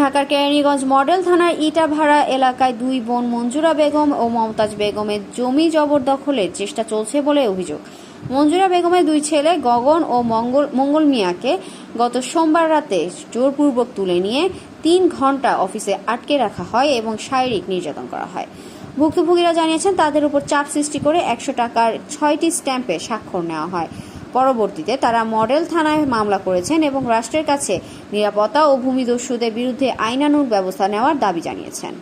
ঢাকার কেরানীগঞ্জ মডেল থানার ইটাভাড়া এলাকায় দুই বোন মঞ্জুরা বেগম ও মমতাজ বেগমের জমি জবরদখলের চেষ্টা চলছে বলে অভিযোগ। মঞ্জুরা বেগমের দুই ছেলে গগন ও মঙ্গল মঙ্গল মিয়াকে গত সোমবার রাতে জোরপূর্বক তুলে নিয়ে তিন ঘণ্টা অফিসে আটকে রাখা হয় এবং শারীরিক নির্যাতন করা হয়। ভুক্তভোগীরা জানিয়েছেন, তাদের উপর চাপ সৃষ্টি করে একশো টাকার ছয়টি স্ট্যাম্পে স্বাক্ষর নেওয়া হয়। পরবর্তীতে তারা মডেল থানায় মামলা করেছেন এবং রাষ্ট্রের কাছে নিরাপত্তা ও ভূমিদস্যুদের বিরুদ্ধে আইনানুগ ব্যবস্থা নেওয়ার দাবি জানিয়েছেন।